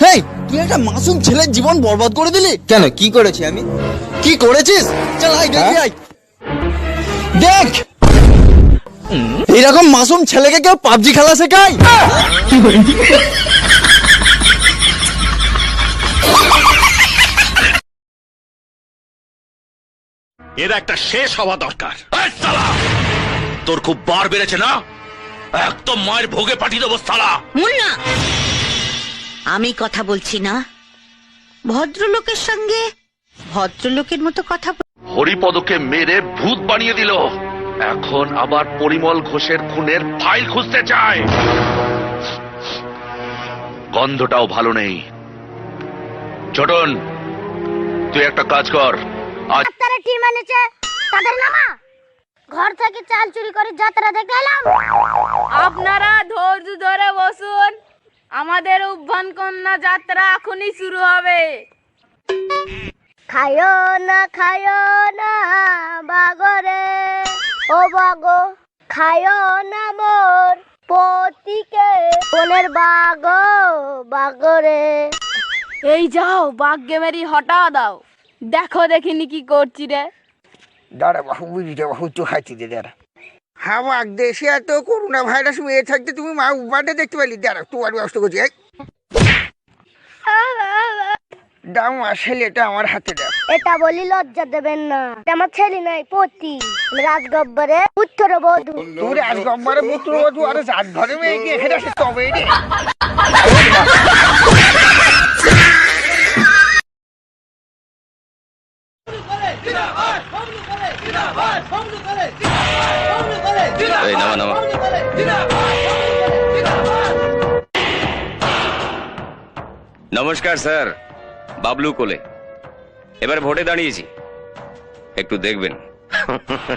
হেই তুই একটা মাসুম ছেলের জীবন বরবাদ করে দিলি? কেন কি করেছি আমি? কি করেছিস? চল আয় দেখি হ্যাঁ? আয়। দেখ! এরকম মাসুম ছেলেকে কেউ পাবজি খেলা শেখায়? এর একটা শেষ হওয়া দরকার। তোর খুব বার বেড়েছে না? একদম মায়ের ভোগে পাঠিয়ে দেবো সালা মুন্না! আমি কথা বলছি না। ভদ্রলোকের সঙ্গে ভদ্রলোকের মতো কথা বল- হরিপদকে মেরে ভূত বানিয়ে দিল। এখন আবার পরিমল ঘোষের খুনের ফাইল খুঁজতে চায়। গন্ধটাও ভালো নেই। ছোটন তুই একটা কাজ কর। আজ তারা টিম এনেছে। তাদের নামা। ঘর থেকে চাল চুরি করে যাত্রা দেখে এলাম। আপনারা ধৈর্য ধরে বসুন। আমাদের উদ্যান কন্যা যাত্রা এখনই শুরু হবে। খায়ো না খায়ো না বাগরে। ও বাগো খায়ো না মোর পতিকে। বনের বাগ বাগরে। এই যাও বাঘ গেমেরি হটা দাও। দেখো দেখিনি কি করছি রে। দাঁড়া বাহু বুঝিটা বাহু তো খাইতে দে দাঁড়া। বাঘ দেশে এত করোনা ভাইরাস মেয়ে থাকতে তুমি মা উপাটা দেখতে পারলি দাঁড়া তোমার ব্যবস্থা করছি এই। দাও মা ছেলেটা আমার হাতে দাও। এটা বলি লজ্জা দেবেন না। এটা আমার ছেলে নাই পতি। রাজগব্বরে উত্তর বধূ। তোর আজ গম্বারে পুত্র বধু আর জাত ঘরে মেয়ে কি এখানে আসে? তবে রে। এই নামা নামা। নমস্কার স্যার। বাবলু কোলে। এবার ভোটে দাঁড়িয়েছি। একটু দেখবেন।